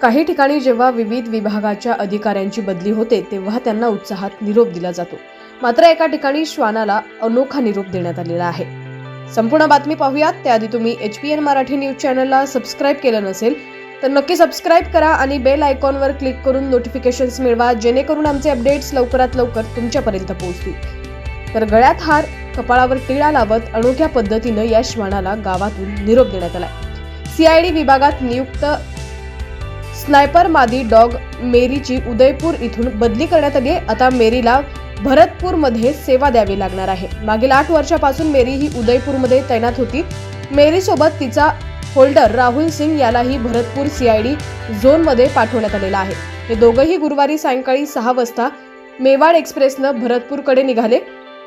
काही ठिकाणी जेव्हा विविध विभागाच्या अधिकाऱ्यांची बदली होते तेव्हा त्यांना उत्साहात निरोप दिला जातो. मात्र एका ठिकाणी श्वानाला अनोखा निरोप देण्यात आलेला आहे. संपूर्ण बातमी पाहूयात. त्याआधी तुम्ही H P N Marathi news चॅनलला सबस्क्राईब केलं नसेल तर नक्की सबस्क्राईब करा आणि बेल आयकॉनवर क्लिक करून नोटिफिकेशन्स मिळवा जेणेकरून आमचे अपडेट्स लवकरात लवकर तुमच्यापर्यंत पोहोचतील. तर गळ्यात हार कपाळावर टिळा लावत अनोख्या पद्धतीनं या श्वानाला गावातून निरोप देण्यात आला सीआयडी विभागात नियुक्त स्नायपर मादी डॉग मेरीची उदयपूर इथून बदली करण्यात आली आहे. आता मेरीला भरतपूरमध्ये सेवा द्यावी लागणार आहे. मागील आठ वर्षापासून मेरी ही उदयपूरमध्ये तैनात होती. मेरीसोबत तिचा होल्डर राहुल सिंग यालाही भरतपूर सीआयडी झोनमध्ये पाठवण्यात आलेला आहे. हे दोघंही गुरुवारी सायंकाळी सहा वाजता मेवाड एक्सप्रेसनं भरतपूरकडे निघाले.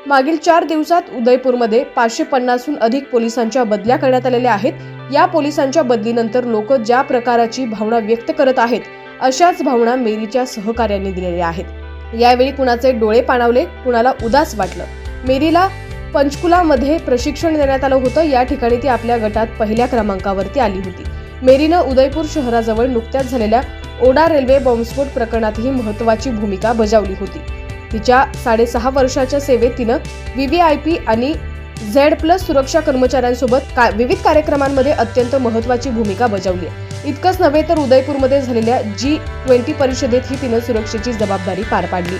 मागील चार दिवसात उदयपूरमध्ये पाचशे पन्नासहून अधिक पोलिसांच्या बदल्या करण्यात आलेल्या आहेत. या पोलिसांच्या बदलीनंतर लोक ज्या प्रकाराची भावना व्यक्त करत आहेत अशाच भावना मेरीच्या सहकार्यांनी दिलेल्या आहेत. यावेळी कुणाचे डोळे पाणावले कुणाला उदास वाटलं. मेरीला पंचकुलामध्ये प्रशिक्षण देण्यात आलं होतं. या ठिकाणी ती आपल्या गटात पहिल्या क्रमांकावरती आली होती. मेरीनं उदयपूर शहराजवळ नुकत्याच झालेल्या ओडा रेल्वे बॉम्बस्फोट प्रकरणातही महत्त्वाची भूमिका बजावली होती. तिच्या साडेसहा वर्षाच्या सेवेत तिनं व्हीव्हीआयपी आणि झेड प्लस सुरक्षा कर्मचाऱ्यांसोबत का विविध कार्यक्रमांमध्ये अत्यंत महत्त्वाची भूमिका बजावली आहे. इतकंच नव्हे तर उदयपूरमध्ये झालेल्या जी ट्वेंटी परिषदेतही तिनं सुरक्षेची जबाबदारी पार पाडली.